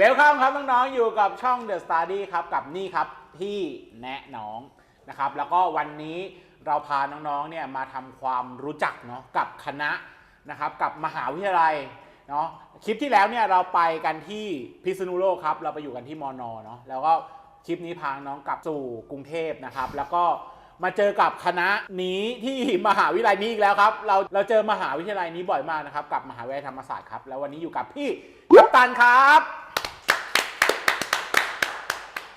เวลคัมครับน้องๆอยู่กับช่อง The Study ครับกับนี่ครับพี่แนะน้องนะครับแล้วก็วันนี้เราพาน้องๆเนี่ยมาทำความรู้จักเนาะกับคณะนะครับกับมหาวิทยาลัยเนาะคลิปที่แล้วเนี่ยเราไปกันที่พิษณุโลกครับเราไปอยู่กันที่มอนอเนาะแล้วก็คลิปนี้พาน้องกลับสู่กรุงเทพนะครับ แล้วก็มาเจอกับคณะนี้ที่มหาวิทยาลัยนี้อีกแล้วครับ เราเราเจอมหาวิทยาลัยนี้บ่อยมากนะครับ กับมหาวิทยาลัยธรรมศาสตร์ครับ แล้ววันนี้อยู่กับพี่กัปตันครับ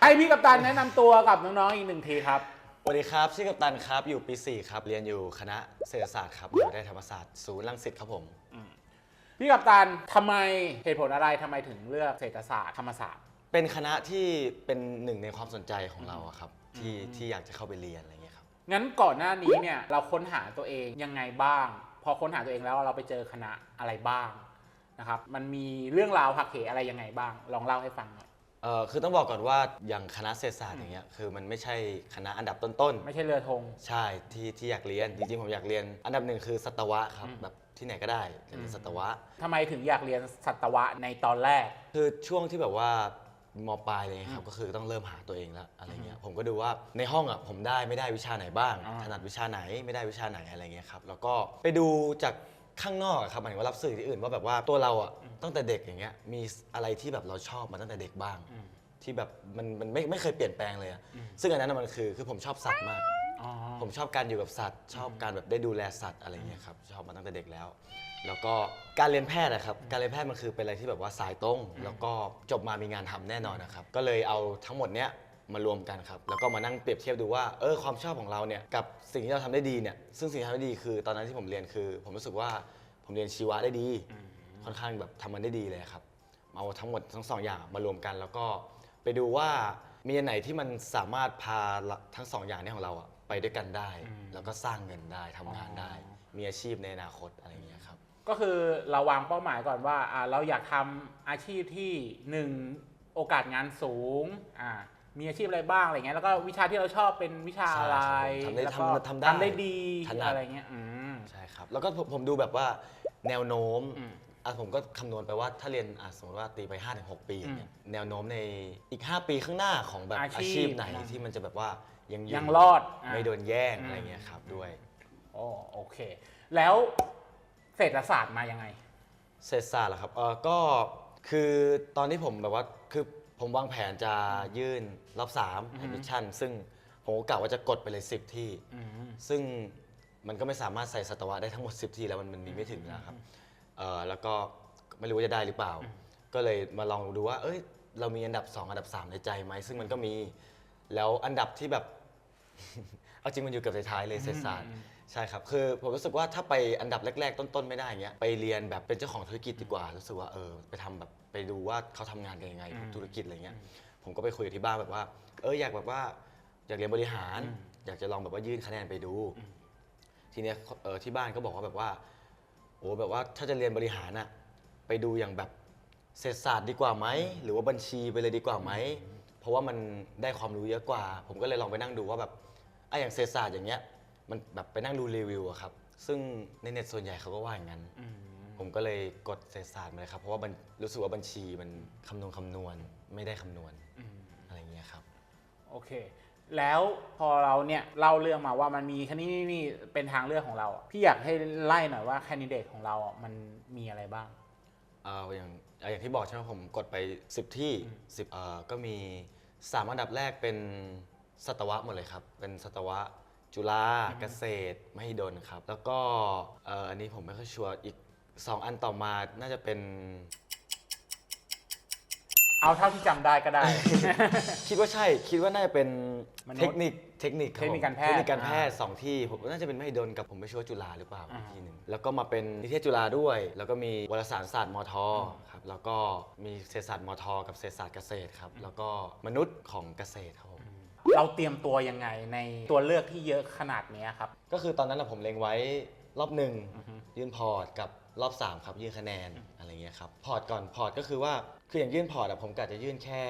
ให้พี่กัปตันแนะนำตัวกับน้องๆอีกหนึ่งทีครับ สวัสดีครับ ชื่อกัปตันครับ อยู่ปี4ครับ เรียนอยู่คณะเศรษฐศาสตร์ครับอยู่ได้ธรรมศาสตร์ศูนย์รังสิตครับผม พี่กัปตันทำไมเหตุผลอะไรทำไมถึงเลือกเศรษฐศาสตร์ธรรมศาสตร์ เป็นคณะที่เป็นหนึ่งในความสนใจของเราอะครับ ที่ที่อยากจะเข้าไปเรียนอะไรเงี้ยครับ งั้นก่อนหน้านี้เนี่ยเราค้นหาตัวเองยังไงบ้าง พอค้นหาตัวเองแล้วเราไปเจอคณะอะไรบ้างนะครับ มันมีเรื่องราวหักเหอะไรยังไงบ้าง ลองเล่าให้ฟังหน่อย เอ่อคือต้องบอกก่อนว่าอย่างคณะเศรษฐศาสตร์อย่างเงี้ยคือมันไม่ใช่คณะอันดับต้นไม่ใช่เรือธง ๆ ใช่ที่ที่อยากเรียนจริงๆผมอยากเรียน อันดับหนึ่งคือสัตวะครับอืม แบบที่ไหนก็ได้จะเรียนสัตวะ ทำไมถึงอยากเรียนสัตวะในตอนแรก คือช่วงที่แบบว่ามปลายเลยครับก็คือต้องเริ่มหาตัวเองแล้วอะไรเงี้ยผมก็ดูว่าในห้องอะผมได้ไม่ได้วิชาไหนบ้าง อ่า ถนัดวิชาไหนไม่ได้วิชาไหนอะไรเงี้ยครับแล้วก็ไปดูจาก ข้างนอกอะครับหมายถึงว่ารับสื่อที่อื่นว่าแบบว่าตัวเราอะตั้งแต่เด็กอย่างเงี้ยมีอะไรที่แบบเราชอบมาตั้งแต่เด็กบ้าง อืม ที่แบบมันมันไม่ไม่เคยเปลี่ยนแปลงเลยอะอืมซึ่งอันนั้นนะมันคือคือผมชอบสัตว์มาก อ๋อ ผมชอบการอยู่กับสัตว์ ชอบการแบบได้ดูแลสัตว์อะไรเงี้ยครับชอบมาตั้งแต่เด็กแล้ว แล้วก็การเรียนแพทย์นะครับการเรียนแพทย์มันคือเป็นอะไรที่แบบว่าสายตรง แล้วก็จบมามีงานทำแน่นอนนะครับก็เลยเอาทั้งหมดเนี้ย มารวมกันครับ แล้วก็มานั่งเปรียบเทียบดูว่าเออความชอบของเราเนี่ยกับสิ่งที่เราทำได้ดีเนี่ยซึ่งสิ่งที่ทำได้ดีคือ ตอนนั้นที่ผมเรียนคือ ผมรู้สึกว่าผมเรียนชีวะได้ดี ค่อนข้างแบบทำมันได้ดีเลยครับเอาทั้งหมดทั้งสองอย่างมารวมกัน แล้วก็ไปดูว่ามีอันไหนที่มันสามารถพาทั้งสองอย่างนี้ของเราอะไปด้วยกันได้ อืม แล้วก็สร้างเงินได้ทำงานได้อ๋อมีอาชีพในอนาคตอะไรอย่างเงี้ยครับ ก็คือเราวางเป้าหมายก่อนว่าอ่าเราอยากทำอาชีพที่หนึ่งโอกาสงานสูงอ่า มีอาชีพอะไรบ้างอะไรเงี้ยแล้วก็วิชาที่เราชอบเป็นวิชาอะไรใช่ครับผมทำได้แล้วก็ทำทำได้ทำได้ดีถนัด อะไรเงี้ยอืม ใช่ครับ แล้วก็ผมผมดูแบบว่าแนวโน้มอืมอะผมก็คำนวณไปว่าถ้าเรียนอะสมมติว่าตีไป 5-6 ปีอย่างเงี้ยแนวโน้มในอีก 5 ปีข้างหน้าของแบบอาชีพอาชีพไหนนะที่มันจะแบบว่ายังอยังรอดอะ ไม่โดนแย่งอืมอะไรเงี้ยครับด้วย โอ้โอเค แล้วเศรษฐศาสตร์มายังไง เศรษฐศาสตร์เหรอครับเออก็คือตอนที่ผมแบบว่าคือ ผมวางแผนจะยื่นรอบ3อือฮึแอดมิชชั่น ซึ่งผมก็กะว่าจะกดไปเลย 10 ที่อืมซึ่งมันก็ไม่สามารถใส่สัตวะได้ทั้งหมด 10 ที่แล้วมันมันมีไม่ถึงนะครับเออแล้วก็ไม่รู้ว่าจะได้หรือเปล่า ก็เลยมาลองดูว่า เอ้ย เรามีอันดับ 2 อันดับ 3 ในใจไหม ซึ่งมันก็มี แล้วอันดับที่แบบ เอาจริงมันอยู่เกับท้ายๆเลยเศรษฐศาสตร์อืมใช่ครับ คือผมรู้สึกว่าถ้าไปอันดับแรก ๆ ต้นๆไม่ได้เงี้ย ไปเรียนแบบเป็นเจ้าของธุรกิจดีกว่า รู้สึกว่าเออ ไปทำแบบ ไปดูว่าเขาทำงานกันยังไงอืมธุรกิจอะไรเงี้ยผมก็ไปคุยกับที่บ้านแบบว่าเอออยากแบบว่าอยากเรียนบริหารอืมอยากจะลองแบบว่ายื่นคะแนนไปดู ทีเนี้ยเออที่บ้านก็บอกว่าแบบว่าโอ้แบบว่าถ้าจะเรียนบริหารน่ะไปดูอย่างแบบเศรษฐศาสตร์ดีกว่าไหมหรือว่าบัญชีไปเลยดีกว่าไหมเพราะว่ามันได้ความรู้เยอะกว่า ผมก็เลยลองไปนั่งดูว่าแบบอะอย่างเศรษฐศาสตร์อย่างเงี้ยมันแบบไปนั่งดูรีวิวอะครับ ซึ่งในเน็ตส่วนใหญ่เขาก็ว่าอย่างนั้นอืม ผมก็เลยกดเศรษฐศาสตร์มาเลยครับ เพราะว่ามันรู้สึกว่าบัญชีมันคำนวณคำนวณไม่ได้คำนวณอืม อะไรอย่างเงี้ยครับ โอเค แล้วพอเราเนี่ยเล่าเรื่องมาว่ามันมีคันนี้นี่นี่เป็นทางเลือกของเราอะพี่อยากให้ไล่หน่อยว่าแคนดิเดตของเราอะมันมีอะไรบ้าง เอ่ออย่างอะอย่างที่บอกใช่ไหมผมกดไป 10 ที่10เอ่อก็มี 3 อันดับแรกเป็นสัตวะหมดเลยครับ เป็นสัตวะจุฬาเกษตรมหิดลครับ แล้วก็เอ่ออันนี้ผมไม่ค่อยชัวร์อีก 2อันต่อมาน่าจะเป็น เอาเท่าที่จำได้ก็ได้ คิดว่าใช่คิดว่าน่าจะเป็นมนุษย์เทคนิคเทคนิคครับเทคนิคการแพทย์เทคนิคการแพทย์อ่าสองที่ผมน่าจะเป็นมหิดลกับผมไม่ชัวร์จุฬาหรือเปล่าอ่าอีกที่หนึ่งแล้วก็มาเป็นนิเทศจุฬาด้วย แล้วก็มีวารสารศาสตร์มทครับแล้วก็มีเศรษฐศาสตร์มทกับเศรษฐศาสตร์เกษตรครับแล้วก็มนุษย์ของเกษตรครับผม เราเตรียมตัวยังไงในตัวเลือกที่เยอะขนาดเนี้ยครับ ก็คือตอนนั้นนะผมเล็งไว้รอบหนึ่งอือฮึยื่นพอร์ตกับ รอบสามครับยื่นคะแนนอะไรเงี้ยครับพอร์ตก่อนพอร์ตก็คือว่าคืออย่างยื่นพอร์ตอะผมกะจะยื่นแค่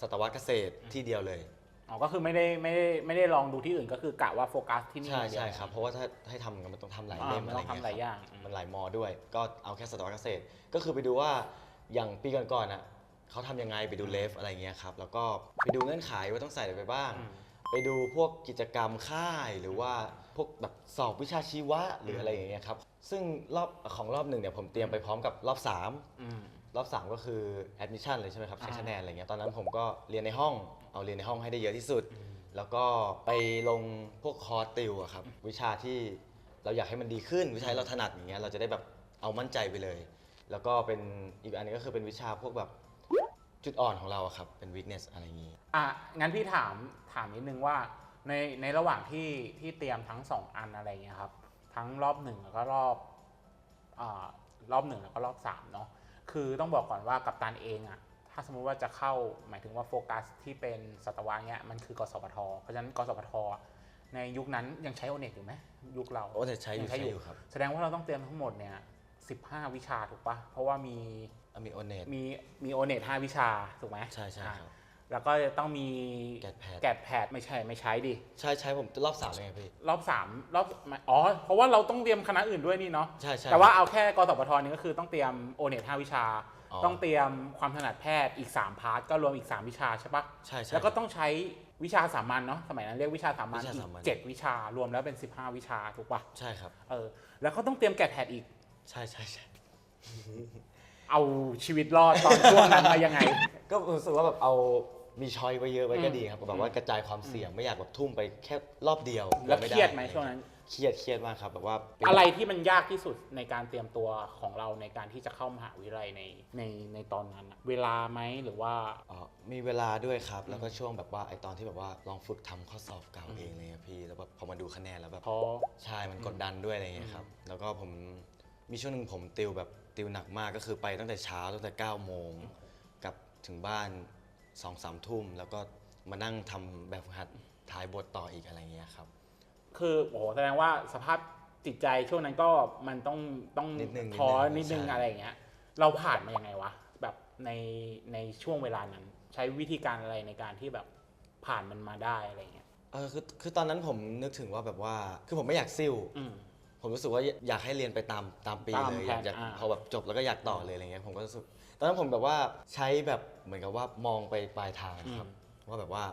สัตวเกษตรที่เดียวเลยอ๋อก็คือไม่ได้ไม่ได้ไม่ได้ลองดูที่อื่นก็คือกะว่าโฟกัสที่นี่ใช่อย่างเดียว ใช่ครับเพราะว่าถ้าให้ทำกันมันต้องทำหลายอ่าเล่มมันอะไรต้องเงี้ยทำหลายอย่างครับมันหลายมอด้วย ก็เอาแค่สัตวเกษตร ก็คือไปดูว่าอย่างปีก่อนๆอะเขาทำยังไงไปดูเลฟอะไรเงี้ยครับแล้วก็ไปดูเงื่อนไขว่าต้องใส่อะไรไปบ้าง อืม ไปดูพวกกิจกรรมค่ายหรือว่า พวกแบบสอบวิชาชีวะหรืออะไรอย่างเงี้ยครับ ซึ่งรอบของรอบหนึ่งเนี่ยผมเตรียมไปพร้อมกับรอบ3อืมรอบ 3 ก็คือ admission เลยใช่ไหมครับ ใช้อ่า คะแนนอะไรเงี้ยตอนนั้นผมก็เรียนในห้อง เอาเรียนในห้องให้ได้เยอะที่สุด แล้วก็ไปลงพวกคอร์สติวอะครับ วิชาที่เราอยากให้มันดีขึ้น วิชาที่เราถนัดอย่างเงี้ยเราจะได้แบบเอามั่นใจไปเลย แล้วก็เป็นอีกอันนึงก็คือเป็นวิชาพวกแบบจุดอ่อนของเราอะครับเป็น weakness อะไรอย่างงี้ อะงั้นพี่ถามถามนิดนึงว่า ในในระหว่างที่ที่เตรียมทั้งสองอันอะไรเงี้ยครับ ทั้งรอบหนึ่งแล้วก็รอบอ่ารอบหนึ่งแล้วก็รอบสามเนาะคือต้องบอกก่อนว่ากับตันเองอะถ้าสมมุติว่าจะเข้าหมายถึงว่าโฟกัสที่เป็นสัตวะเนี้ยมันคือกสพทเพราะฉะนั้นกสพทอะในยุคนั้นยังใช้โอเน็ตอยู่ไหมยุคเราโอ้แต่ใช้อยู่ยังใช้อยู่ครับแสดงว่าเราต้องเตรียมทั้งหมดเนี่ย15วิชาถูกปะเพราะว่ามีอะมีโอเนตมีมีโอเน็ต5วิชาถูกไหมใช่ใช่อะครับ แล้วก็จะต้องมีแกดแพด แกดแพดไม่ใช่ไม่ใช้ดิ ใช่ใช้ผมรอบสามเลยไงพี่ รอบสามรอบอ๋อ เพราะว่าเราต้องเตรียมคณะอื่นด้วยนี่เนาะใช่ใช่ แต่ว่าเอาแค่กสพทนี่ก็คือต้องเตรียมโอเน็ต5วิชา อ๋อ ต้องเตรียมความถนัดแพทย์อีก 3 พาร์ทก็รวมอีก 3 วิชาใช่ปะใช่ใช่ แล้วก็ต้องใช้วิชาสามัญเนาะสมัยนั้นเรียกวิชาสามัญวิชาอีสากมัญ เจ็ดวิชารวมแล้วเป็น 15 วิชาถูกปะใช่ครับ เออแล้วก็ต้องเตรียมแกดแพดอีก ใช่ใช่ใช่ เอาชีวิตรอดตอนช่วงนั้นมายังไง ก็รู้สึกว่าแบบเอามีชอยไว้เยอะไว้ก็อืมดีครับแบบว่ากระจายความเสี่ยงไม่อยากแบบทุ่มไปแค่รอบเดียวแล้วไม่เครียดไหมอะรช่วงนั้น เครียดเครียดมากครับแบบว่าเป็นอะไรที่มันยากที่สุดในการเตรียมตัวของเราในการที่จะเข้ามหาวิทยาลัยในในในตอนนั้นอะเวลาไหมหรือว่า อ๋อมีเวลาด้วยครับ แล้วก็ช่วงแบบว่าไอตอนที่แบบว่าลองฝึกทำข้อสอบเก่าเองเลยครับพี่แล้วแบบพอมาดูคะแนนแล้วแบบพอใช่มันกดดันด้วยอะไรเงี้ยครับ แล้วก็ผมมีช่วงหนึ่งผมติวแบบ ติวหนักมากก็คือไปตั้งแต่เช้าตั้งแต่9ก้าโมงกลับถึงบ้าน2องสามทุ่ม แล้วก็มานั่งทำแบบฝึกหัดท้ายบทต่ออีกอะไรเงี้ยครับ คือโอ้โหแสดงว่าสภาพจิตใจช่วงนั้นก็มันต้องต้องนิดนึงท้อนินิดดนึนึงงใช่ อะไรอย่างเงี้ย เราผ่านมายังไงวะแบบในในช่วงเวลานั้น ใช้วิธีการอะไรในการที่แบบผ่านมันมาได้อะไรเงี้ย เออคือคือตอนนั้นผมนึกถึงว่าแบบว่า คือผมไม่อยากซิ่ว อืม ผมรู้สึกว่าอยากให้เรียนไปตามตามปีตามเลยแผอยานกอยากอ่า พอแบบจบแล้วก็อยากต่อเลยอะไรเงี้ยผมก็รู้สึกตอนนั้นผมแบบว่าใช้แบบเหมือนกับว่ามองไปปลายทางครับว่าแบบว่า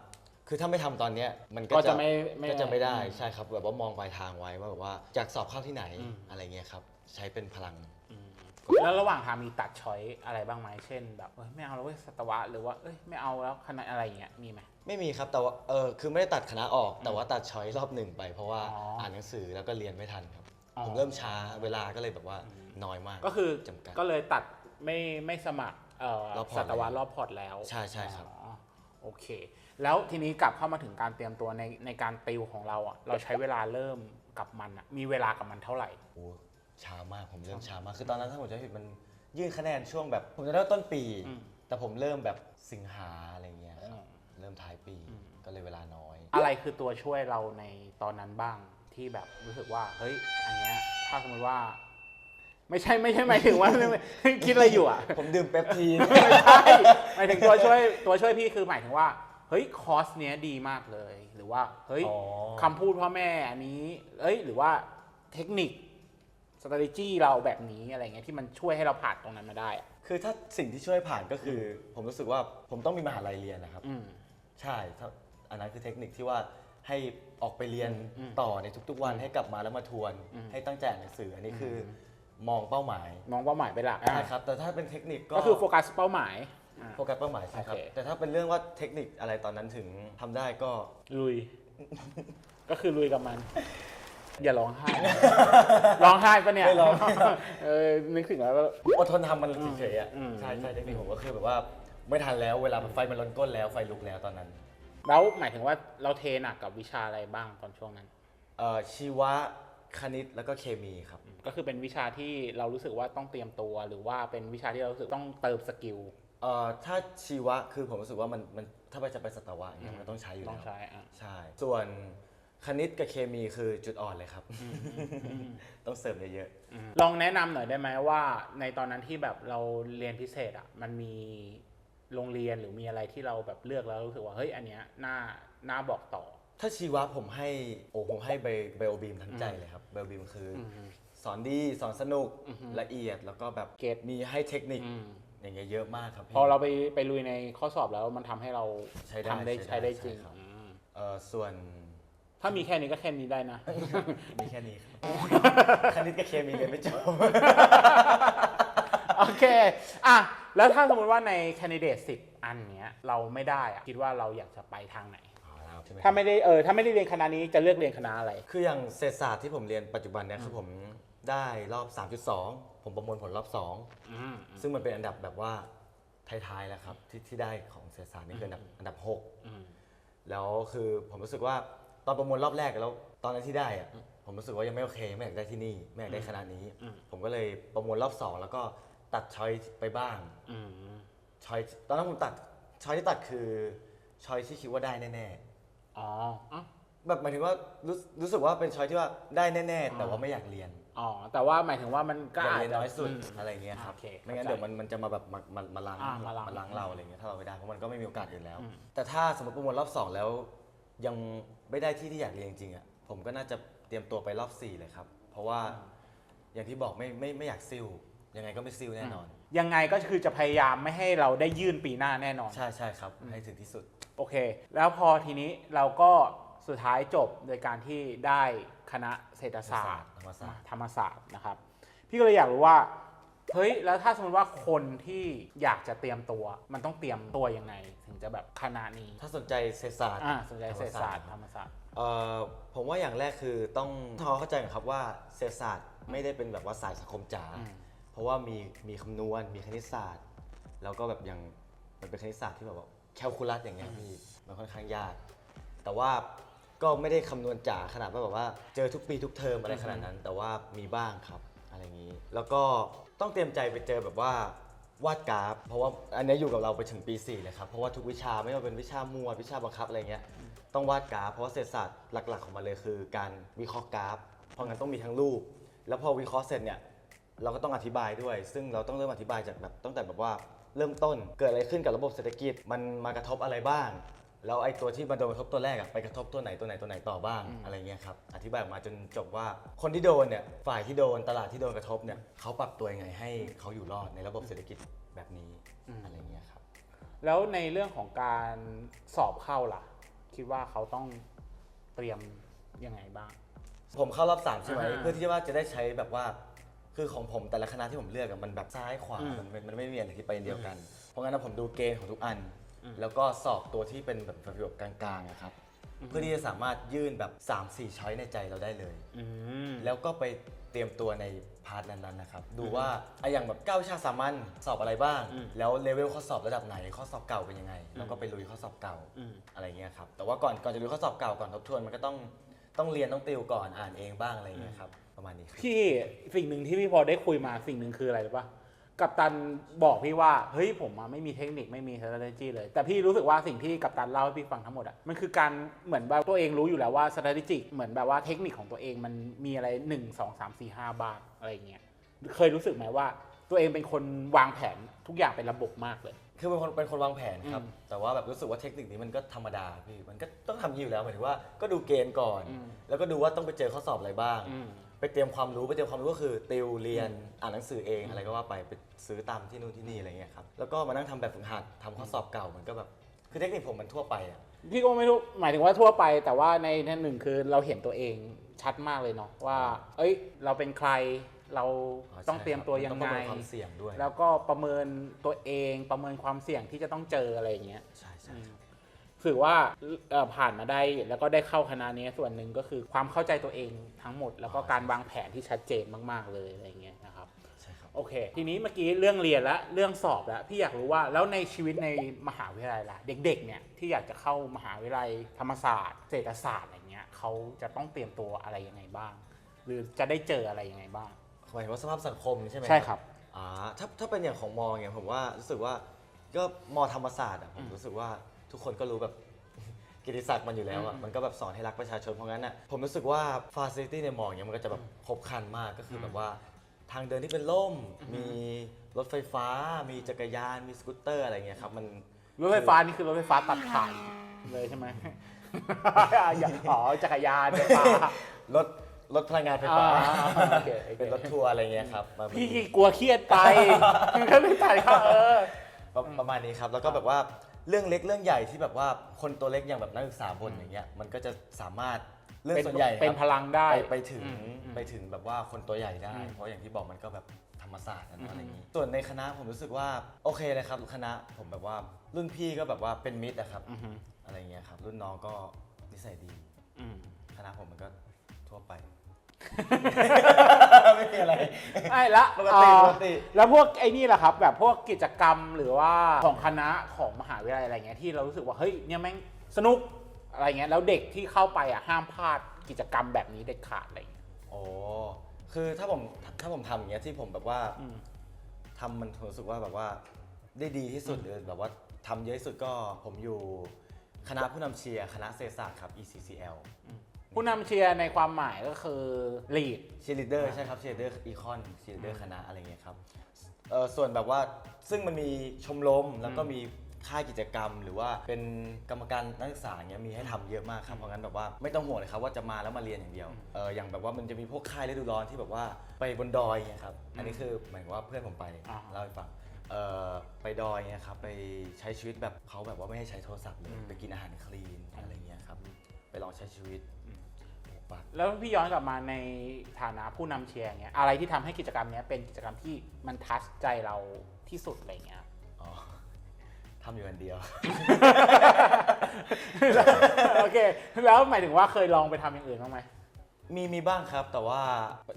คือถ้าไม่ทำตอนเนี้ยมันก็ก็จะจะไม่ก็จะไม่ได้อืใช่ครับ แบบว่ามองปลายทางไว้ว่าแบบว่าอยากสอบเข้าที่ไหนอืมอะไรเงี้ยครับใช้เป็นพลังอืมแล้วระหว่างทางมีตัดช้อยอะไรบ้างไหมเช่น แบบเอ้ยไม่เอาแล้วเว้ยสัตวะหรือว่าเอ้ยไม่เอาแล้วคณะอะไรอย่างเงี้ยมีไหม ไม่มีครับแต่ว่าเออคือไม่ได้ตัดคณะออก แต่ว่าตัดช้อยรอบหนึ่งไป เพราะว่าอ๋ออ่ อ่านหนังสือแล้วก็เรียนไม่ทันครับอ๋อ ผมเริ่มช้าเวลาก็เลยแบบว่าน้อยมากก็คือจำกัด ก็เลยตัดไม่ไม่สมัครเอ่อรอบพอร์ตสัตวะแล้วรอบพอร์ตแล้วใช่ใช่ครับ อ๋อโอเค แล้วทีนี้กลับเข้ามาถึงการเตรียมตัวในในการติวของเราอะเราใช้เวลาเริ่มกับมันอะมีเวลากับมันเท่าไหร่ โอ้ช้ามากผมเริ่มช้ามากคือตอนนั้นถ้าผมจะไม่ผิดมันยื่นคะแนนช่วงแบบ ผมจะได้ว่าต้นปี อืมแต่ผมเริ่มแบบสิงหาอะไรเงี้ยครับอืมเริ่มท้ายปีก็เลยเวลาน้อย อะไรคือตัวช่วยเราในตอนนั้นบ้าง ที่แบบรู้สึกว่าเฮ้ยอันเนี้ยถ้าสมมติว่า ไม่ใช่ไม่ใช่หมายถึงว่า คิดอะไรอยู่อะ ผมดื่มเปปทีน ไม่ใช่หมายถึงตัวช่วยตัวช่วยพี่คือหมายถึงว่า เฮ้ยคอร์สเนี้ยดีมากเลย หรือว่าเฮ้ยอ๋อ คำพูดพ่อแม่อันนี้เอ้ยหรือว่าเทคนิค strategy เราแบบนี้อะไรเงี้ยที่มันช่วยให้เราผ่านตรงนั้นมาได้อะคือถ้าสิ่งที่ช่วยผ่านก็คือ ผมรู้สึกว่าผมต้องมีมหาลัยเรียนนะครับ อืม ใช่ถ้าอันนั้นคือเทคนิคที่ว่าให้ ออกไปเรียนอืมต่อในทุกๆวันให้กลับมาแล้วมาทวนอืมให้ตั้งใจอ่านหนังสืออันนี้คืออมองเป้าหมายมองเป้าหมายไปนหลักใช่ครับแต่ถ้าเป็นเทคนิคก็ก็คือโฟกัสเป้าหมายอะโฟกัสเป้าหมายใช่ครับโอเคแต่ถ้าเป็นเรื่องว่าเทคนิคอะไรตอนนั้นถึงทำได้ก็ลุย ก็คือลุยกับมัน อย่าร้องไห้ร้องไห้ปะเนี่ยไม่ร้องเออนึกถึงแล้วก็อดทนทำมันเฉยๆอะอืมใช่ใช่เทคนิคผมก็คือแบบว่าไม่ทันแล้วเวลาไฟมันล้นก้นแล้วไฟลุกแล้วตอนนั้น แล้วหมายถึงว่าเราเทหนักกับวิชาอะไรบ้างตอนช่วงนั้น เอ่อชีวะคณิตแล้วก็เคมีครับ ก็คือเป็นวิชาที่เรารู้สึกว่าต้องเตรียมตัว หรือว่าเป็นวิชาที่เรารู้สึกต้องเติมสกิล เอ่อถ้าชีวะคือผมรู้สึกว่ามันมันถ้าไปจะไปสัตวะอย่างเงี้ยมันต้องใช้อยู่ต้องแล้วใช้อะ ใช่ ส่วนคณิตกับเคมีคือจุดอ่อนเลยครับ ต้องเสริมเยอะลองแนะนำหน่อยได้ไหมว่า ในตอนนั้นที่แบบเราเรียนพิเศษอะมันมี โรงเรียนหรือมีอะไรที่เราแบบเลือกแล้วรู้สึกว่าเฮ้ยอันเนี้ยน่าน่าบอกต่อๆถ้าชีวะผมให้โอ้ผมให้ไบไบโอบีมทั้งใจเลยครับไบโอบีมคืออมสอนดีสอนสนุกอือฮึละเอียดแล้วก็แบบเก็ต มีให้เทคนิคอืมอย่างเงี้ยเยอะมากครับพี่ พอเราไปไปลุยในข้อสอบแล้วมันทำให้เราใช้ได้ทำได้ใช้ใช้ได้ได้จริงใช่ครับ อืมเอ่อส่วนถ้ามีแค่นี้ก็แค่นี้ได้นะ มีแค่นี้ครับ คณิตกับเคมีเรียนไม่จบ โอเค อะ แล้วถ้าสมมติว่าในแคนดิเดตสิบอันเนี้ยเราไม่ได้อะคิดว่าเราอยากจะไปทางไหนใช่ไหมถ้าไม่ได้เออถ้าไม่ได้เรียนคณะนี้จะเลือกเรียนคณะอะไร คืออย่างเศรษฐศาสตร์ที่ผมเรียนปัจจุบันเนี่ยคือผมได้รอบ 3.2 ผมประมวลผลรอบ อืม 2 ซึ่งมันเป็นอันดับแบบว่าท้ายๆแล้วครับที่ที่ได้ของเศรษฐศาสตร์นี่คืออันดับอันดับ อืม 6 แล้วคือผมรู้สึกว่าตอนประมวลรอบแรกแล้วตอนนั้นที่ได้อะผมรู้สึกว่ายังไม่โอเคไม่อยากได้ที่นี่ไม่อยากได้คณะนี้ อืม ผมก็เลยประมวลรอบ2แล้วก็ ตัดช้อยไปบ้างอืมช้อยตอนนั้นผมตัดช้อยที่ตัดคือช้อยที่คิดว่าได้แน่อ๋ออ๋อๆแบบหมายถึงว่ารู้รู้สึกว่าเป็นช้อยที่ว่าได้แน่ๆ แต่ว่าไม่อยากเรียนอ๋อ แต่ว่าหมายถึงว่ามันก็อยากอาจเรียนจะน้อยสุดม อะไรเงี้ยครับโอเคไม่งั้นเข้าใจเดี๋ยวมันมันจะมาแบบมามามาล้างอ่ามาล้างล้างเราอะไรเงี้ยถ้าเราไม่ได้เพราะมันก็ไม่มีโอกาสอื่นแล้ว อืม แต่ถ้าสมมติประมวลรอบสองแล้ว ยังไม่ได้ที่ที่อยากเรียนจริงๆอะผมก็น่าจะเตรียมตัวไปรอบสี่เลยครับ เพราะว่าอย่างที่บอกไม่ไม่ไม่อยากซิ่ว ยังไงก็ไม่ซิ่วแน่นอน ยังไงก็คือจะพยายามไม่ให้เราได้ยื่นปีหน้าแน่นอน ใช่ใช่ครับ ให้ถึงที่สุด โอเค แล้วพอทีนี้เราก็สุดท้ายจบโดยการที่ได้คณะเศรษฐศาสตร์ ธรรมศาสตร์ ธรรมศาสตร์นะครับ พี่ก็เลยอยากรู้ว่าเฮ้ยแล้วถ้าสมมติว่าคนที่อยากจะเตรียมตัว มันต้องเตรียมตัวยังไง ถึงจะแบบคณะนี้ถ้าสนใจเศรษฐศาสตร์อ่าสนใจเศรษฐศาสตร์ธธรรรมรมศาสตร์ศาสตร์เอ่อผมว่าอย่างแรกคือต้องทำความเข้าใจก่อนครับว่าเศรษฐศาสตร์ไม่ได้เป็นแบบว่าสายสังคมจ๋าอืม เพราะว่ามีมีคำนวณมีคณิตศาสตร์ แล้วก็แบบอย่างมันเป็นคณิตศาสตร์ที่แบบว่าแคลคูลัสอย่างเงี้ยพี่มันค่อนข้างยาก แต่ว่าก็ไม่ได้คำนวณจ๋าขนาดว่าแบบว่าเจอทุกปีทุกเทอมอะไรขนาดนั้น แต่ว่ามีบ้างครับอะไรอย่างนี้ แล้วก็ต้องเตรียมใจไปเจอแบบว่าวาดกราฟ เพราะว่าอันนี้อยู่กับเราไปถึงปี4เลยครับเพราะว่าทุกวิชาไม่ว่าเป็นวิชามวลวิชาบังคับอะไรเงี้ยต้องวาดกราฟเพราะว่าเศรษฐศาสตร์หลัก ๆ ของมันเลยคือ การวิเคราะห์กราฟ เพราะงั้นต้องมีทั้งรูป แล้วพอวิเคราะห์เสร็จเนี่ย เราก็ต้องอธิบายด้วย ซึ่งเราต้องเริ่มอธิบายจากแบบตั้งแต่แบบว่าเริ่มต้นเกิดอะไรขึ้นกับระบบเศรษฐกิจมันมากระทบอะไรบ้างแล้วไอ้ตัวที่มาโดนกระทบตัวแรกอะไปกระทบตัวไหนตัวไหนตัวไหนต่อบ้างอะไรเงี้ยครับอธิบายออกมาจนจบว่าคนที่โดนเนี่ยฝ่ายที่โดนตลาดที่โดนกระทบเนี่ยเขาปรับตัวยังไงให้เขาอยู่รอดในระบบเศรษฐกิจแบบนี้อะไรเงี้ยครับแล้วในเรื่องของการสอบเข้าล่ะ คิดว่าเขาต้องเตรียมยังไงบ้าง ผมเข้ารอบสามใช่ไหมอ่าเพื่อที่ว่าจะได้ใช้แบบว่า คือของผมแต่ละคณะที่ผมเลือกอะมันแบบซ้ายขวาอืมมันมันมันไม่มีอะไรที่ไปเดียวกัน เพราะงั้นนะผมดูเกณฑ์ของทุกอัน แล้วก็สอบตัวที่เป็นแบบประโยคกลางๆอะครับ เพื่อที่จะสามารถยื่นแบบ3-4ช้อยในใจเราได้เลย อืม แล้วก็ไปเตรียมตัวในพาร์ทนั้นๆนะครับ ดูว่าอะอย่างแบบเก้าวิชาสามัญสอบอะไรบ้างอืมแล้วเลเวลข้อสอบระดับไหน ข้อสอบเก่าเป็นยังไง แล้วก็ไปลุยข้อสอบเก่า อืม อะไรเงี้ยครับ แต่ว่าก่อนก่อนจะลุยข้อสอบเก่าก่อนทบทวนมันก็ต้องต้องเรียนต้องติวก่อนอ่านเองบ้างอะไรเงี้ยครับ ประมาณนี้ครับพี่สิ่งหนึ่งที่พี่พอได้คุยมาสิ่งหนึ่งคืออะไรรู้ปะกัปตันบอกพี่ว่าเฮ้ยผมอะไม่มีเทคนิคไม่มี strategy เลย แต่พี่รู้สึกว่าสิ่งที่กัปตันเล่าให้พี่ฟังทั้งหมดอะมันคือการเหมือนแบบตัวเองรู้อยู่แล้วว่า strategy เหมือนแบบว่าเทคนิคของตัวเองมันมีอะไร 1 2 3 4 5 บ้างอะไรเงี้ยเคยรู้สึกไหมว่า ตัวเองเป็นคนวางแผนทุกอย่างเป็นระบบมากเลย คือเป็นคนเป็นคนวางแผนครับ อืมแต่ว่าแบบรู้สึกว่าเทคนิคนี้มันก็ธรรมดาพี่มันก็ต้องทำอยู่แล้วหมายถึงว่าก็ดูเกณฑ์ก่อน อืม แล้วก็ดูว่าต้องไปเจอข้อสอบอะไรบ้าง อืม ไปเตรียมความรู้ไปเตรียมความรู้ก็คือติวเรียนอ่านหนังสือเองอะไรก็ว่าไปไปซื้อตามที่นู่นที่นี่อะไรเงี้ยครับแล้วก็มานั่งทำแบบฝึกหัดทำข้อสอบเก่ามันก็แบบคือเทคนิคผมมันทั่วไปอะ พี่ก็ไม่รู้หมายถึงว่าทั่วไป แต่ว่าในในหนึ่งคือเราเห็นตัวเองชัดมากเลยเนาะว่า เอ้ย เราเป็นใครเราอ๋อต้องใช่เตรียมตัวยังต้องไงประเมินความเสี่ยงด้วย แล้วก็ประเมินตัวเองประเมินความเสี่ยงที่จะต้องเจออะไรอย่างเงี้ย ใช่ใช่ครับ ถือว่าเอ่อผ่านมาได้แล้วก็ได้เข้าคณะนี้ส่วนหนึ่งก็คือความเข้าใจตัวเองทั้งหมด แล้วก็การวางแผนที่ชัดเจนมากๆเลยอะไรอย่างเงี้ยนะครับใช่ครับโอเค ทีนี้เมื่อกี้เรื่องเรียนและเรื่องสอบแล้วพี่อยากรู้ว่าแล้วในชีวิตในมหาวิทยาลัยล่ะเด็กๆเนี่ยที่อยากจะเข้ามหาวิทยาลัยธรรมศาสตร์เศรษฐศาสตร์อะไรเงี้ยเขาจะต้องเตรียมตัวอะไรยังไงบ้าง หรือจะได้เจออะไรยังไงบ้างหมายถึงว่าสภาพสังคมใช่ไหมใช่ครับอ่าถ้าถ้าเป็นอย่างของมอเนี่ยผมว่ารู้สึกว่าก็มอธรรมศาสตร์อะผมรู้สึกว่า ทุกคนก็รู้แบบ กิตติศักดิ์มันอยู่แล้วอะอืมมันก็แบบสอนให้รักประชาชนเพราะงั้นอะผมรู้สึกว่าฟาซิลิตี้ในมอเนี่ยมันก็จะแบบครบครันมากก็คือแบบว่า ทางเดินที่เป็นล่ม มีรถไฟฟ้า มีจักรยานมีสกูตเตอร์อะไรเงี้ยครับมัน รถไฟฟ้านี่คือรถไฟฟ้าตัดผ่านเลยใช่ไหม อย่าอ๋อจักรยานไฟฟ้ารถรถพลังงานไฟฟ้า อ่าโอเคโอเค เป็นรถทัวร์อะไรเงี้ยครับมาพี่กลัวเครียดไปคือก็เลยถ่ายเขาเออ ประประมาณนี้ครับ แล้วก็แบบว่า เรื่องเล็กเรื่องใหญ่ที่แบบว่าคนตัวเล็กอย่างแบบนักศึกษาบนอย่างเงี้ยมันก็จะสามารถเรื่องเป็นส่วนใหญ่เป็นครับพลังได้ไปไปถึงอืมอืม ไปถึงแบบว่าคนตัวใหญ่ได้ อืมเพราะอย่างที่บอกมันก็แบบธรรมศาสตร์อะอืมเนาะอะไรอย่างนี้ ส่วนในคณะผมรู้สึกว่าโอเคเลยครับคณะผมแบบว่ารุ่นพี่ก็แบบว่าเป็นมิตรอะครับอือฮึ อะไรเงี้ยครับรุ่นน้องก็นิสัยดี อืม คณะผมมันก็ทั่วไป ไม่มีอะไร ไอ้ละปกติเอ่อปกติ แล้วพวกไอ้นี่แหละครับ แบบพวกกิจกรรมหรือว่าของคณะของมหาวิทยาลัยอะไรเงี้ยที่เรารู้สึกว่าเฮ้ยเนี่ยแม่งสนุกอะไรเงี้ยแล้วเด็กที่เข้าไปอะห้ามพลาดกิจกรรมแบบนี้เด็ดขาดอะไรเงี้ยโอ้คือถ้าผมถ้าผมทำอย่างเงี้ยที่ผมแบบว่าอืมทำมันผมรู้สึกว่าแบบว่าได้ดีที่สุดหรือแบบว่าทำเยอะที่สุดก็ผมอยู่คณะผู้นำเชียร์คณะเศรษฐศาสตร์ครับ ECCL ผู้นำเชียร์ในความหมายก็คือ lead เชียร์ลีดเดอร์ใช่ครับเชียร์ลีดเดอร์อีคอนเชียร์ลีดเดอร์คณะอะไรเงี้ยครับเออส่วนแบบว่าซึ่งมันมีชมรมแล้วก็มีค่ายกิจกรรม หรือว่าเป็นกรรมการนักศึกษาเงี้ยมีให้ทำเยอะมากครับเพราะงั้นแบบว่าไม่ต้องห่วงเลยครับว่าจะมาแล้วมาเรียนอย่างเดียวเอออย่างแบบว่ามันจะมีพวกค่ายฤดูร้อนที่แบบว่าไปบนดอยเงี้ยครับอันนี้คือหมายถึงว่าเพื่อนผมไปอ่า เล่าให้ฟังเออไปดอยเงี้ยครับไปใช้ชีวิตแบบเขาแบบว่าไม่ให้ใช้โทรศัพท์เลยไปกินอาหารคลีนอะไรเงี้ยครับไปลองใช้ชีวิต ปลูกปักแล้วพี่ย้อนกลับมาในฐานะผู้นำเชียร์เงี้ยอะไรที่ทำให้กิจกรรมเนี้ยเป็นกิจกรรมที่มันทัชใจเราที่สุดอะไรเงี้ย อ๋อทำอยู่อันเดียว โอเค แล้วหมายถึงว่าเคยลองไปทำอย่างอื่นบ้างไหม มีมีบ้างครับแต่ว่า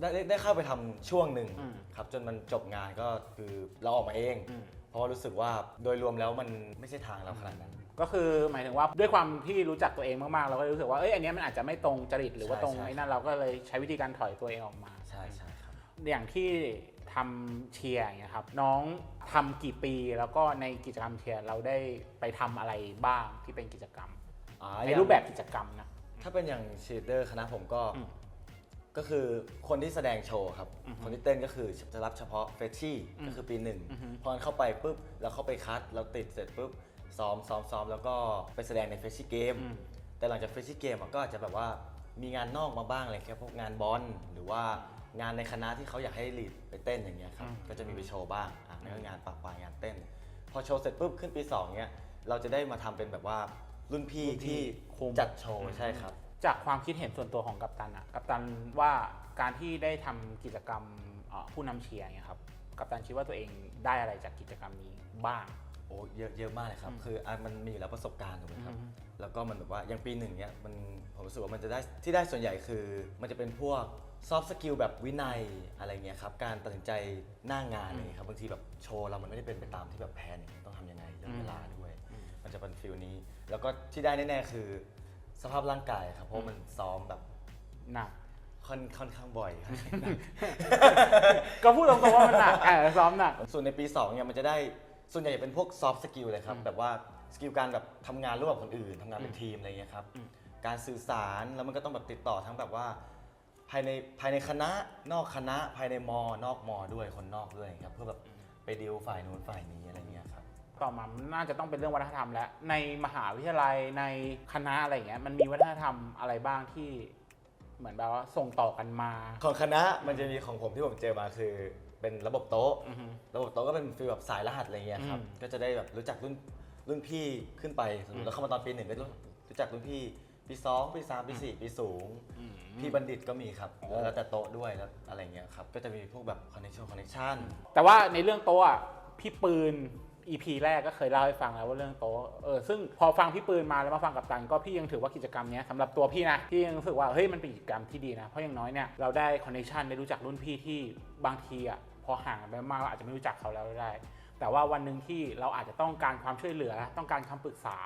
ได้ได้ได้เข้าไปทำช่วงหนึ่งอืม ครับจนมันจบงานก็คือเราออกมาเอง อืม เพราะว่ารู้สึกว่าโดยรวมแล้วมันไม่ใช่ทางเราขนาดนั้น ก็คือหมายถึงว่าด้วยความที่รู้จักตัวเองมากๆ เราก็เลยรู้สึกว่าเอ้ยอันเนี้ยมันอาจจะไม่ตรงจริตหรือว่าใช่ตรงใช่ ไอ้นั่นเราก็เลยใช้วิธีการถอยตัวเองออกมา ใช่ใช่ครับ อย่างที่ทำเชียร์อย่างเงี้ยครับน้องทำกี่ปีแล้วก็ในกิจกรรมเชียร์เราได้ไปทำอะไรบ้างที่เป็นกิจกรรม อ่าในอย่างรูปแบบกิจกรรมนะ ถ้าเป็นอย่างชีเดอร์คณะผมก็ อืมก็คือคนที่แสดงโชว์ครับ อือฮึคนที่เต้นก็คือจะรับเฉพาะเฟชชี่อืมก็คือปีหนึ่งอือฮึพอเข้าไปปุ๊บเราเข้าไปคัดเราติดเสร็จปุ๊บ ซ้อมซ้อมซ้อมแล้วก็ไปแสดงในเฟชชี่เกมอืม แต่หลังจากเฟชชี่เกมก็อาจจะแบบว่ามีงานนอกมาบ้างอะไรแค่พวกงานบอลหรือว่างานในคณะที่เขาอยากให้ลีดไปเต้นอย่างเงี้ยครับอืมก็จะมีไปโชว์บ้างอะนั่นก็งานปะปลายงานเต้น พอโชว์เสร็จปุ๊บขึ้นปีสองเนี้ยเราจะได้มาทำเป็นแบบว่ารุ่นพี่รุ่นพี่ที่คุมจัดโชว์ใช่ครับ จากความคิดเห็นส่วนตัวของกัปตันอะกัปตันว่าการที่ได้ทำกิจกรรมเอ่อผู้นำเชียร์เนี่ยครับกัปตันคิดว่าตัวเองได้อะไรจากกิจกรรมนี้บ้างโอ้เยอะเยอะมากเลยครับอืมคืออะมันมีอยู่แล้วประสบการณ์ถูกไหมครับอืมแล้วก็มันแบบว่าอย่างปีหนึ่งเนี้ยมันผมรู้สึกว่ามันจะได้ที่ได้ส่วนใหญ่คือ มันจะเป็นพวกซอฟต์สกิลแบบวินัยอะไรเงี้ยครับ การตัดสินใจหน้างานอะไรเงี้ยครับบางทีแบบโชว์เรามันไม่ได้เป็นไปตามที่แบบแผนอย่างต้องทำยังไงเรื่องเวลาด้วย มันจะเป็นฟิลนี้ แล้วก็ที่ได้แน่ๆคือสภาพร่างกายครับเพราะมันซ้อมแบบหนักค่อนค่อนข้างบ่อยก็พูดตรงๆว่ามันหนักเออซ้อมหนัก ส่วนในปี2เนี่ยมันจะได้ ส่วนใหญ่จะเป็นพวกซอฟต์สกิลเลยครับอืมแบบว่าสกิลการแบบทำงานร่วมกับคนอื่นทำงานเป็นอืมทีมอะไรเงี้ยครับอืมการสื่อสารแล้วมันก็ต้องแบบติดต่อทั้งแบบว่า ภายในภายในคณะนอกคณะภายในมอนอกมอด้วยคนนอกด้วยครับเพื่อแบบไปดีลฝ่ายนู้นฝ่ายนี้อะไรเงี้ยครับต่อมามันน่าจะต้องเป็นเรื่องวัฒนธรรมแล้วในมหาวิทยาลัยในคณะอะไรอย่างเงี้ยมันมีวัฒนธรรมอะไรบ้างที่ เหมือนแบบว่าส่งต่อกันมา ของคณะมันจะมีของผมที่ผมเจอมาคือ เป็นระบบโต๊ะ อือฮึระบบโต๊ะก็เป็นฟีลแบบสายรหัสอะไรเงี้ยครับ อืมก็จะได้แบบรู้จักรุ่นรุ่นพี่ขึ้นไปสมมอืติมเราเข้ามาตอนปีหนึ่งก็รู้รู้จักรุ่นพี่ปีสองปีสามปีสี่ปีสูง อืม พี่บัณฑิตก็มีครับโอ้แล้วแต่โต๊ะด้วยแล้วอะไรเงี้ยครับ ก็จะมีพวกแบบคอนเนคชั่นคอนเนคชั่นแต่ว่าในเรื่องโต๊ะอะพี่ปืน EP แรกก็เคยเล่าให้ฟังแล้วว่าเรื่องโต๊ะเออซึ่งพอฟังพี่ปืนมาแล้วมาฟังกับตันก็พี่ยังถือว่ากิจกรรมนี้สำหรับตัวพี่นะพี่ยังรู้สึกว่าเฮ้ยมันเป็นกิจกรรมที่ดีนะ เพราะอย่างน้อยเนี่ยเราได้คอนเนคชันได้รู้จักรุ่นพี่ที่บางทีอะพอห่างกันไปมากเราอาจจะไม่รู้จักเขาแล้วได้ แต่ว่าวันหนึ่งที่เราอาจจะต้องการความช่วยเหลือ ต้องการคำปรึกษา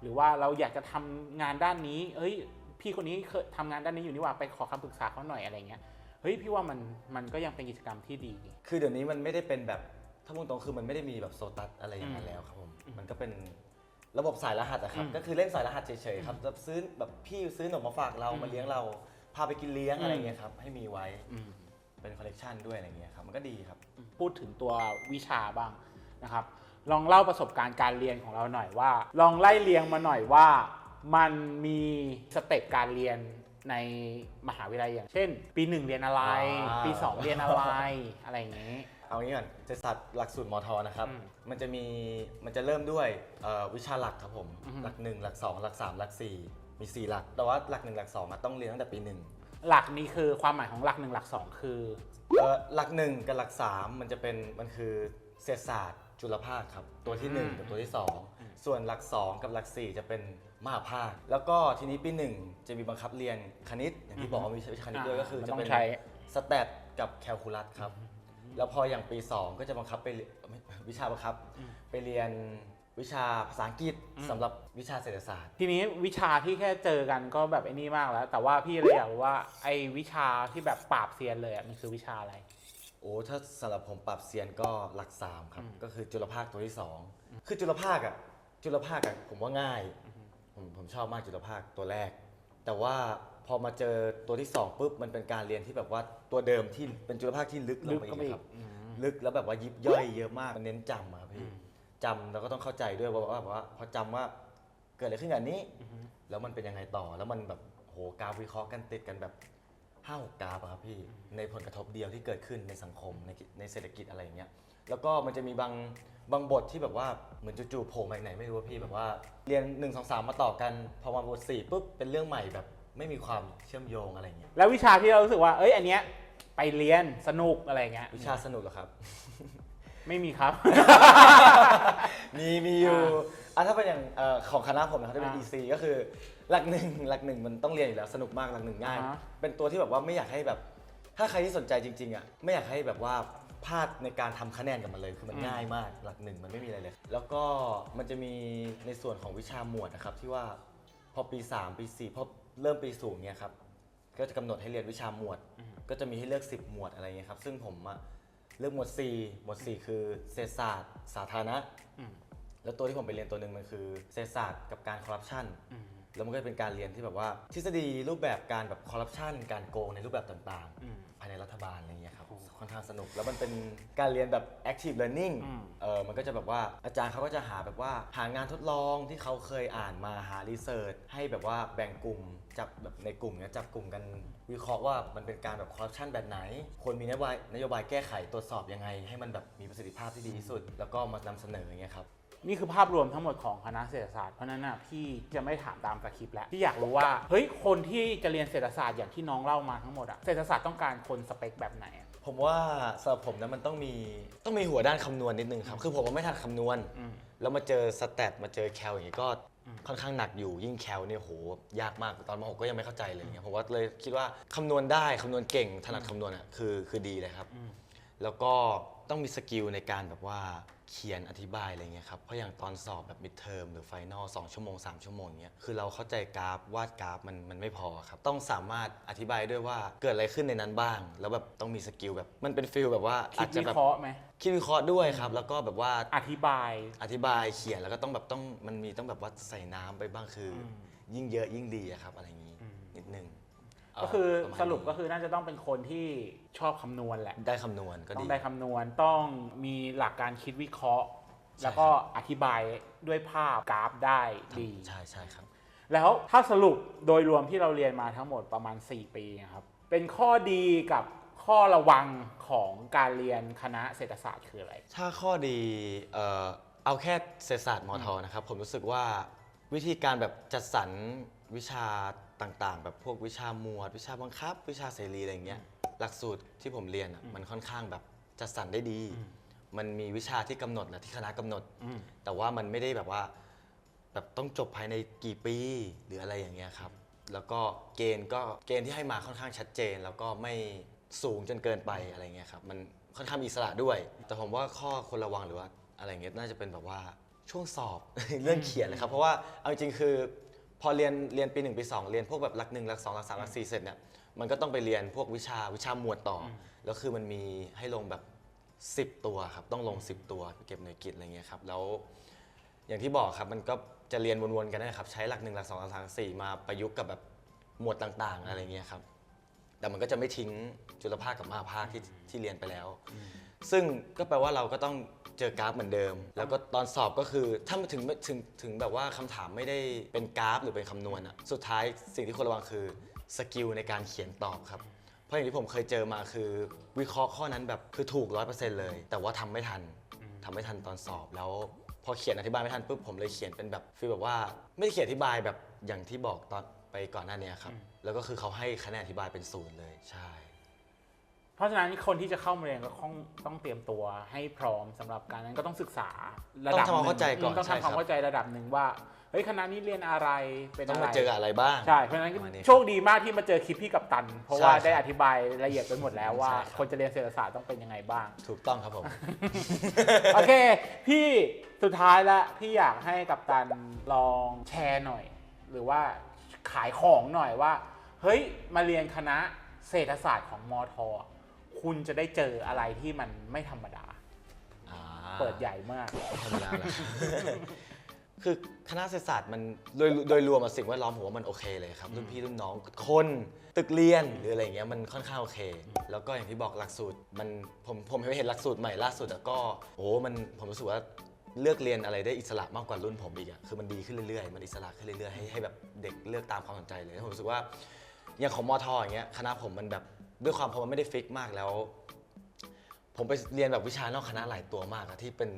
หรือว่าเราอยากจะทำงานด้านนี้ เอ้ย พี่คนนี้เคยทำงานด้านนี้อยู่นี่หว่าไปขอคำปรึกษาเขาหน่อยอะไรเงี้ยเฮ้ยพี่ว่ามันมันก็ยังเป็นกิจกรรมที่ดี คือเดี๋ยวนี้มันไม่ได้เป็นแบบ ถ้าพูดตรงคือมันไม่ได้มีแบบโซตัสอะไรอย่างนั้อืนมแล้วครับผมมันก็เป็นระบบสายรหัสอะครับอืมก็คือเล่นสายรหัสเฉยๆครับแบบซื้อแบบพี่ซื้อขนมมาฝากเราอืมมาเลี้ยงเรา พาไปกินเลี้ยงอืมอะไรเงี้ยครับให้มีไว้อืมเป็นคอลเลกชันด้วยอะไรเงี้ยครับมันก็ดีครับ พูดถึงตัววิชาบ้างนะครับ ลองเล่าประสบการณ์การเรียนของเราหน่อยว่า ลองไล่เรียงมาหน่อยว่ามันมีสเต็ปการเรียนในมหาวิทยาลัยอย่าง เช่น ปีหนึ่งเรียนอะไรอ่าปีสองเรียนอะไรอะไรอย่างนี้ เอางี้ก่อนเศรษฐศาสตร์หลักสูตรมทนะครับ อืมมันจะมีมันจะเริ่มด้วยเอ่อวิชาหลักครับผม อือฮึ หลักหนึ่งหลักสองหลักสามหลักสี่มีสี่หลัก แต่ว่าหลักหนึ่งหลักสองอะต้องเรียนตั้งแต่ปีหนึ่งหลักนี้คือความหมายของหลักหนึ่งหลักสองคือ เอ่อหลักหนึ่งกับหลักสามมันจะเป็นมันคือเศรษฐศาสตร์จุลภาคครับตัวที่หนึ่งอืม กับตัวที่สองส่วนหลักสองกับหลักสี่จะเป็นมหาภาค แล้วก็ทีนี้ปีหนึ่งจะมีบังคับเรียนคณิตอย่างที่บอกว่ามีวิชาคณิตด้วยก็คือมันจะต้อเป็นงใช้ สแตทกับแคลคูลัสครับ แล้วพออย่างปี 2 ก็จะบังคับไปเรียนไม่วิชาบังคับ ไปเรียนวิชาภาษาอังกฤษสำหรับวิชาเศรษฐศาสตร์ ทีนี้วิชาที่แค่เจอกันก็แบบไอ้นี่มากแล้ว แต่ว่าพี่เลยอยากรู้ว่าไอ้วิชาที่แบบปราบเซียนเลยอะมันคือวิชาอะไร โอ้ถ้าสำหรับผมปรับเซียนก็หลัก3ครับ ก็คือจุลภาคตัวที่2คือจุลภาคอะจุลภาคอะผมว่าง่าย ผมผมชอบมากจุลภาคตัวแรก แต่ว่าพอมาเจอตัวที่2ปุ๊บมันเป็นการเรียนที่แบบว่าตัวเดิมที่เป็นจุลภาคที่ลึกลลึงกไปอีก็กไปอีครักบอืมลึกแล้วแบบว่ายิบย่อยเยอะมากมันเน้นจำอะครับพี่จำแล้วก็ต้องเข้าใจด้วยว่าว่าว่าพอจำว่าเกิดอะไรขึ้นกับอันนี้ แล้วมันเป็นยังไงต่อแล้วมันแบบโหกราฟวิเคราะห์กันติดกันแบบห้าหกกราฟอะครับพี่ในผลกระทบเดียวที่เกิดขึ้นในสังคมในในเศรษฐกิจอะไรอย่างเงี้ย แล้วก็มันจะมีบางบางบทที่แบบว่าเหมือนจู่ๆโผล่มาจากไหนไม่รู้ว่าพี่แบบว่าเรียน1นสองสามมาต่อกันพอมาบทสี่ปุ๊บเป็นเรื่องใหม่แบบไม่มีความเชื่อมโยงอะไรอย่างเงี้ยแล้ววิชาที่เรารู้สึกว่า เอ้ย อันเนี้ยไปเรียนสนุกอะไรเงี้ย วิชาสนุกเหรอครับ ไม่มีครับ มีมีอยู่อ่าอะถ้าเป็นอย่างเอ่อของคณะผมนะครับที่เป็น อ่า EC ก็คือหลักหนึ่งหลักหนึ่งมันต้องเรียนอยู่แล้วสนุกมากหลักหนึ่งง่าย อ่าฮะ เป็นตัวที่แบบว่าไม่อยากให้แบบ ถ้าใครที่สนใจจริงๆอะไม่อยากให้แบบว่า พลาดในการทำคะแนนกับมันเลยคือมันง่ายมากหลักหนึ่งมันไม่มีอะไรเลย แล้วก็มันจะมีในส่วนของวิชาหมวดนะครับที่ว่าพอปี 3 ปี4พอเริ่มปีสูงเนี่ยครับก็จะกำหนดให้เรียนวิชาหมวด ก็จะมีให้เลือก 10 หมวดอะไรเงี้ยครับซึ่งผมอะเลือกหมวด 4 หมวด 4 คือเศรษฐศาสตร์ สาธารณะ อืมแล้วตัวที่ผมไปเรียนตัวหนึ่งมันคือเศรษฐศาสตร์กับการคอร์รัปชัน อืม แล้วมันก็เป็นการเรียนที่แบบว่า ทฤษฎีรูปแบบการแบบคอร์รัปชันการโกงในรูปแบบต่างอืม ๆ ภายในรัฐบาลอะไรเงี้ยครับโอ้ ค่อนข้างสนุก แล้วมันเป็นการเรียนแบบ active learning อืม เออมันก็จะแบบว่าอาจารย์เขาก็จะหาแบบว่าหางานทดลองที่เขาเคยอ่านมาหารีเสิร์ชให้แบบว่าแบ่งกลุ่มจับแบบในกลุ่มเนี้ยจับกลุ่มกันวิเคราะห์ว่ามันเป็นการแบบคอร์รัปชันแบบไหนควรมีนโยบายนโยบายแก้ไขตรวจสอบยังไง ให้มันแบบมีประสิทธิภาพที่ดีที่สุด แล้วก็มานำเสนออย่างเงี้ยครับ นี่คือภาพรวมทั้งหมดของคณะเศรษฐศาสตร์เพราะฉะนั้นน่ะพี่จะไม่ถามตามสคริปต์แล้วพี่อยากรู้ว่าเฮ้ยคนที่จะเรียนเศรษฐศาสตร์อย่างที่น้องเล่ามาทั้งหมดอะเศรษฐศาสตร์ต้องการคนสเปคแบบไหนอะ ผมว่าสำหรับผมนะมันต้องมีต้องมีหัวด้านคำนวณนิดนึงครับ คือผมว่าไม่ทันคำนวณ อืม แล้วมาเจอสแตทมาเจอแคลอย่างนี้ก็ค่อนข้างหนักอยู่ยิ่งแคลเนี่ยโหยากมากตอนมหกก็ยังไม่เข้าใจเลยอย่างเงี้ยผมว่าเลยคิดว่าคำนวณได้คำนวณเก่งถนัดคำนวณอะคือคือดีเลยครับอืมแล้วก็ต้องมีสกิลในการแบบว่า เขียนอธิบายอะไรเงี้ยครับ เพราะอย่างตอนสอบแบบมิดเทอมหรือไฟนอลสองชั่วโมง 3 ชั่วโมงเงี้ย คือเราเข้าใจกราฟวาดกราฟมันมันไม่พอครับ ต้องสามารถอธิบายด้วยว่าเกิดอะไรขึ้นในนั้นบ้าง แล้วแบบต้องมีสกิลแบบมันเป็นฟิลแบบว่าคิอาดจจะวิแบบเคราะห์ไหมคิดวิเคราะห์ด้วยครับ แล้วก็แบบว่าอธิบาย อธิบายเขียนแล้วก็ต้องแบบต้องมันมีต้องแบบว่าใส่น้ำไปบ้างคืออมยิ่งเยอะยิ่งดีอะครับอะไรอย่างนี้อืมนิดนึง ก็คือเประมาณสรุปนี้ก็คือน่าจะต้องเป็นคนที่ชอบคำนวณแหละ ได้คำนวณก็ต้อดี งได้คำนวณต้องมีหลักการคิดวิเคราะห์แล้วก็อธิบายด้วยภาพกราฟได้ดี ใช่ใช่ครับ แล้วถ้าสรุปโดยรวมที่เราเรียนมาทั้งหมดประมาณ 4 ปีนะครับ เป็นข้อดีกับข้อระวังของการเรียนคณะเศรษฐศาสตร์คืออะไร ถ้าข้อดีเอ่อเอาแค่เศรษฐศาสตร์มทนะครับ ผมรู้สึกว่าวิธีการแบบจัดสรรวิชา ต่างๆ แบบพวกวิชาหมวด วิชาบังคับ วิชาเสรีอะไรอย่างเงี้ยหลักสูตรที่ผมเรียนอะมันค่อนข้างแบบจัดสรรได้ดี มันมีวิชาที่กำหนดนะที่คณะกำหนดอืมแต่ว่ามันไม่ได้แบบว่าแบบต้องจบภายในกี่ปีหรืออะไรอย่างเงี้ยครับ แล้วก็เกณฑ์ก็เกณฑ์ที่ให้มาค่อนข้างชัดเจน แล้วก็ไม่สูงจนเกินไปอะไรเงี้ยครับมันค่อนข้างมีอิสระด้วย แต่ผมว่าข้อควรระวังหรือว่าอะไรเงี้ยน่าจะเป็นแบบว่าช่วงสอบเรื่องเขียนนะครับ เพราะว่าเอาจริงๆคือ พอเรียนเรียนปีหนึ่งปีสองเรียนพวกแบบหลักหนึ่งหลักสองหลักสามหลักสี่เสร็จเนี่ยมันก็ต้องไปเรียนพวกวิชาวิชาหมวดต่ออแล้วคือมันมีให้ลงแบบ 10 ตัวครับต้องลง 10 ตัวเก็บหน่วยกิจอะไรเงี้ยครับแล้วอย่างที่บอกครับมันก็จะเรียนวนๆกันนะครับใช้หลักหนึ่งหลักสองหลักสามหลักสี่มาประยุกต์กับแบบหมวดต่างๆอะไรเงี้ยครับแต่มันก็จะไม่ทิ้งจุลภาคกับมหาภาคที่ที่เรียนไปแล้ว ซึ่งก็แปลว่าเราก็ต้องเจอกราฟเหมือนเดิม แล้วก็ตอนสอบก็คือถ้ามันถึงถึงถึงแบบว่าคำถามไม่ได้เป็นกราฟหรือเป็นคำนวณอะสุดท้ายสิ่งที่ควรระวังคือสกิลในการเขียนตอบครับ เพราะอย่างที่ผมเคยเจอมาคือ วิเคราะห์ข้อนั้นแบบคือถูกร้อยเปอร์เซ็นต์เลย แต่ว่าทำไม่ทันทำไม่ทันตอนสอบแล้ว พอเขียนอธิบายไม่ทันปุ๊บผมเลยเขียนเป็นแบบฟีลแบบว่าไม่ได้เขียนอธิบายแบบอย่างที่บอกตอนไปก่อนหน้านี้ครับแล้วก็คือเขาให้คะแนนอธิบายเป็นศูนย์เลยใช่ เพราะฉะนั้นคนที่จะเข้ามาเรียนก็ต้องต้องเตรียมตัวให้พร้อมสำหรับการนั้นก็ต้องศึกษาระดับต้องทำความเข้าใจก่อนต้องใช่ทำความครับเข้าใจระดับหนึ่งว่าเฮ้ยคณะนี้เรียนอะไรเป็นต้องอะไร มาเจออะไรบ้าง ใช่ เพราะฉะนั้นประมาณนี้โชคดีมากที่มาเจอคลิปพี่กับตัน เพราะใช่ว่าครับได้อธิบายละเอียดไปหมดแล้วว่า ใช่ครับ คนจะเรียนเศรษฐศาสตร์ต้องเป็นยังไงบ้าง ถูกต้องครับผม โอเค พี่สุดท้ายละพี่อยากให้กับตันลองแชร์หน่อย หรือว่าขายของหน่อยว่า เฮ้ยมาเรียนคณะเศรษฐศาสตร์ของมอท คุณจะได้เจออะไรที่มันไม่ธรรมดาอ่าเปิดใหญ่มาก ธรรมดาแหละ คือคณะเศรษฐศาสตร์มันโดยโดยรวมอะสิ่งแวดล้อมผมว่ามันโอเคเลยครับรุ่นพี่รุ่นน้องคนตึกเรียนหรืออะไรอย่างเงี้ยมันค่อนข้างโอเค แล้วก็อย่างที่บอกหลักสูตรมันผมผมเห็นหลักสูตรใหม่ล่าสุดอะก็โอ้มันผมรู้สึกว่าเลือกเรียนอะไรได้อิสระมากกว่ารุ่นผมอีกอะคือมันดีขึ้นเรื่อยๆ มันอิสระขึ้นเรื่อยๆให้ให้แบบเด็กเลือกตามความสนใจเลยผมรู้สึกว่าอย่างของมอทอย่างเงี้ยคณะผมมันแบบ ด้วยความพอมันไม่ได้ฟิกมากแล้ว ผมไปเรียนแบบวิชานอกคณะหลายตัวมากอะที่เป็น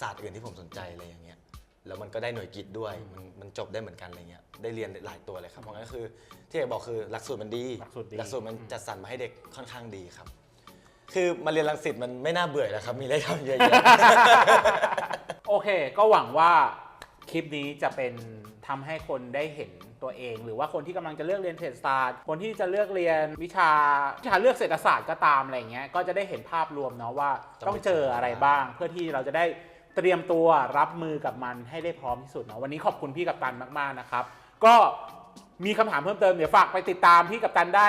ศาสตร์อื่นที่ผมสนใจอะไรอย่างเงี้ยแล้วมันก็ได้หน่วยกิจด้วยมันมันจบได้เหมือนกันอะไรเงี้ยได้เรียนหลายตัวเลยครับเพราะงั้นคือที่อยากบอกคือหลักสูตรมันดี หลักสูตรดี หลักสูตรมันจัดสรรมาให้เด็กค่อนข้างดีครับ คือมาเรียนรังสิตมันไม่น่าเบื่อแล้วครับ มีได้ทำเยอะแยะ โอเค ก็หวังว่าคลิปนี้จะเป็นทำให้คนได้เห็น ตัวเอง หรือว่าคนที่กำลังจะเลือกเรียนเศรษฐศาสตร์ คนที่จะเลือกเรียนวิชาวิชาเลือกเศรษฐศาสตร์ก็ตามอะไรเงี้ยก็จะได้เห็นภาพรวมเนาะว่าต้ต้อองงไปเจอเจออะไรบ้าง เพื่อที่เราจะได้เตรียมตัวรับมือกับมันให้ได้พร้อมที่สุดเนาะวันนี้ขอบคุณพี่กัปตันมากๆนะครับ ก็มีคำถามเพิ่มเติมเดี๋ยวฝากไปติดตามพี่กัปตันได้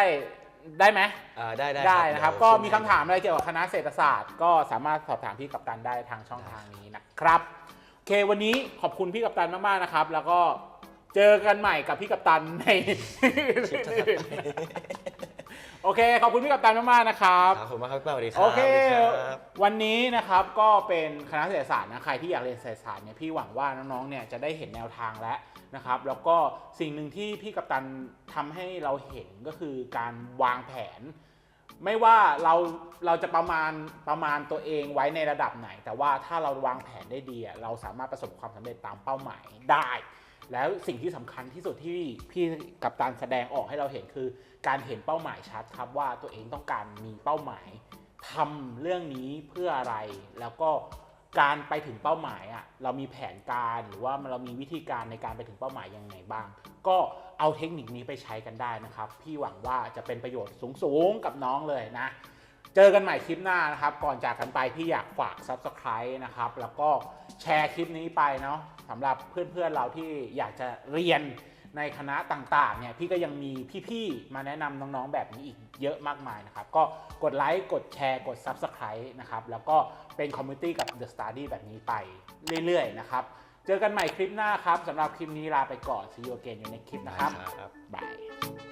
ได้ไหมอ่าได้ได้ได้นะครับเดี๋ยวก็ขึ้นมีให้คำถามอะไรเกี่ยวกับคณะเศรษฐศาสตร์ ก็สามารถสอบถามพี่กัปตันได้ทางช่องทางนี้นะครับโอเควันนี้ขอบคุณพี่กัปตันมากๆนะครับ แล้วก็ เจอกันใหม่กับพี่กัปตันใน โอเค ขอบคุณพี่กัปตันมาก ๆ นะครับครับผมมากครับสวัสดีครับโอเคสวัสดีครับวันนี้นะครับก็เป็นคณะเศรษฐศาสตร์นะใครที่อยากเรียนเศรษฐศาสตร์เนี่ยพี่หวังว่าน้อง ๆ เนี่ยจะได้เห็นแนวทางแล้วนะครับ แล้วก็สิ่งหนึ่งที่พี่กัปตันทำให้เราเห็นก็คือการวางแผน ไม่ว่าเราเราจะประมาณประมาณตัวเองไว้ในระดับไหน แต่ว่าถ้าเราวางแผนได้ดีอะเราสามารถประสบความสำเร็จตามเป้าหมายได้ แล้วสิ่งที่สำคัญที่สุดที่พี่กับตันแสดงออกให้เราเห็นคือ การเห็นเป้าหมายชัดครับว่าตัวเองต้องการมีเป้าหมายทำเรื่องนี้เพื่ออะไร แล้วก็การไปถึงเป้าหมายอะเรามีแผนการหรือว่าเรามีวิธีการในการไปถึงเป้าหมายยังไงบ้าง ก็เอาเทคนิคนี้ไปใช้กันได้นะครับ พี่หวังว่าจะเป็นประโยชน์สูงๆกับน้องเลยนะ เจอกันใหม่คลิปหน้านะครับ ก่อนจากกันไปพี่อยากฝาก Subscribe นะครับ แล้วก็แชร์คลิปนี้ไปเนาะ สำหรับเพื่อนๆเราที่อยากจะเรียนในคณะต่างๆเนี่ยพี่ก็ยังมีพี่ๆ มาแนะนำน้องๆ แบบนี้อีกเยอะมากมายนะครับ ก็กดไลค์กดแชร์กด Subscribe นะครับ แล้วก็เป็นคอมมูนิตี้กับ The Study แบบนี้ไปเรื่อยๆ นะครับ เจอกันใหม่คลิปหน้าครับสำหรับคลิปนี้ลาไปก่อน See you again อยู่ในคลิปนะครับครับ